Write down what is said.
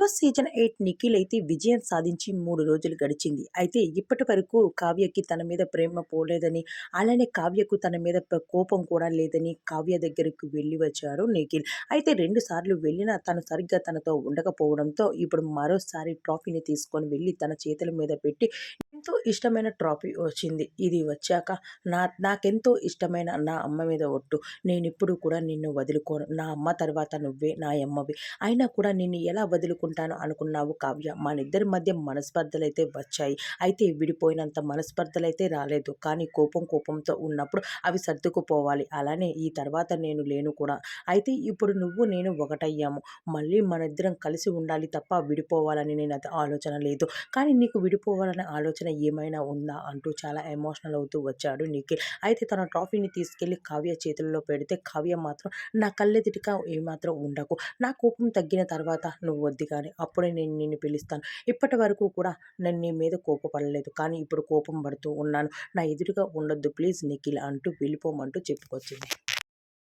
Boss season eight Nikhil అయితే విజయం సాధించి మూడు రోజులు గడిచింది. అయితే ఇప్పటి వరకు కావ్యకి తన మీద ప్రేమ పోలేదని అలానే కావ్యకు తన మీద కోపం కూడా లేదని కావ్య దగ్గరికి వెళ్ళి వచ్చారు నిఖిల్. అయితే రెండు సార్లు వెళ్ళినా తను సరిగ్గా తనతో ఉండకపోవడంతో ఇప్పుడు మరోసారి ట్రాఫీని తీసుకొని వెళ్ళి తన చేతుల మీద పెట్టి ఎంతో ఇష్టమైన ట్రాఫీ వచ్చింది. ఇది వచ్చాక నా నాకెంతో ఇష్టమైన నా అమ్మ మీద ఒట్టు. నేను ఇప్పుడు కూడా నిన్ను వదులుకోను. నా అమ్మ తర్వాత నువ్వే నా అమ్మవి. అయినా కూడా నిన్ను ఎలా వదులుకుంటాను అనుకున్నావు కావ్య? మన ఇద్దరి మధ్య మనస్పర్ధలు అయితే వచ్చాయి. అయితే విడిపోయినంత మనస్పర్ధలు అయితే రాలేదు. కానీ కోపం కోపంతో ఉన్నప్పుడు అవి సర్దుకుపోవాలి. అలానే ఈ తర్వాత నేను లేను కూడా. అయితే ఇప్పుడు నువ్వు నేను ఒకటయ్యాము. మళ్ళీ మన ఇద్దరం కలిసి ఉండాలి తప్ప విడిపోవాలని నేను అది ఆలోచన లేదు. కానీ నీకు విడిపోవాలనే ఆలోచన ఏమైనా ఉందా? అంటూ చాలా ఎమోషనల్ అవుతూ వచ్చాడు నిఖిల్. అయితే తన ట్రాఫీని తీసుకెళ్ళి కావ్య చేతుల్లో పెడితే కావ్య మాత్రం నా కళ్ళెదుటిగా ఏమాత్రం ఉండకు. నా కోపం తగ్గిన తర్వాత నువ్వు వద్దు కానీ అప్పుడే నేను నిన్ను పిలుస్తాను. ఇప్పటి వరకు కూడా నేను నీ మీద కోపపడలేదు. కానీ ఇప్పుడు కోపం పడుతూ ఉన్నాను. నా ఎదురుగా ఉండొద్దు ప్లీజ్ నిఖిల్ అంటూ వెళ్ళిపోమంటూ చెప్పుకొచ్చింది.